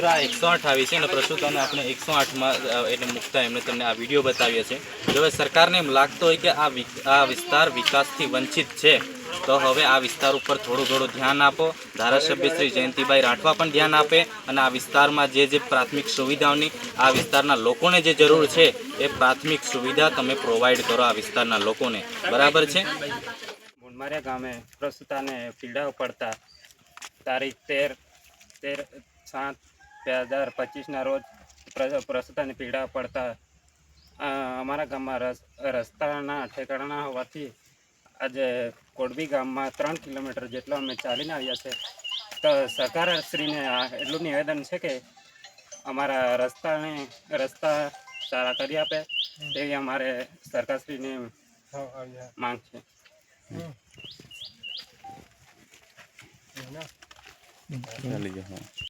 મિત્રો એકસો આઠ આવી છે અને પ્રસુતાને આપણે એકસો આઠમાં એટલે મૂકતા એમણે તમને આ વીડિયો બતાવ્યો છે હવે સરકારને એમ લાગતો હોય કે આ આ વિસ્તાર વિકાસથી વંચિત છે. તો હવે આ વિસ્તાર ઉપર થોડું થોડું ધ્યાન આપો. ધારાસભ્ય શ્રી જયંતિભાઈ રાઠવા પણ ધ્યાન આપે અને આ વિસ્તારમાં જે જે પ્રાથમિક સુવિધાઓની, આ વિસ્તારના લોકોને જે જરૂર છે, એ પ્રાથમિક સુવિધા તમે પ્રોવાઈડ કરો આ વિસ્તારના લોકોને. બરાબર છે? મુંડમારિયા ગામે પ્રસૂતાને પીડાઓ પડતા તારીખ તેર તેર, સાત બે હજાર પચીસના રોજ પ્ર- પ્રસૂતાને પીડા પડતા અમારા ગામમાં રસ રસ્તાના ઠેકાણા હોવાથી આજે કોડબી ગામમાં ત્રણ કિલોમીટર જેટલો અમે ચાલીને આવ્યા છે. તો સરકારશ્રીને આ એટલું નિવેદન છે કે અમારા રસ્તાને રસ્તા સારા કરી આપે તેવી અમારે સરકારશ્રીને માંગ છે. ચાલી.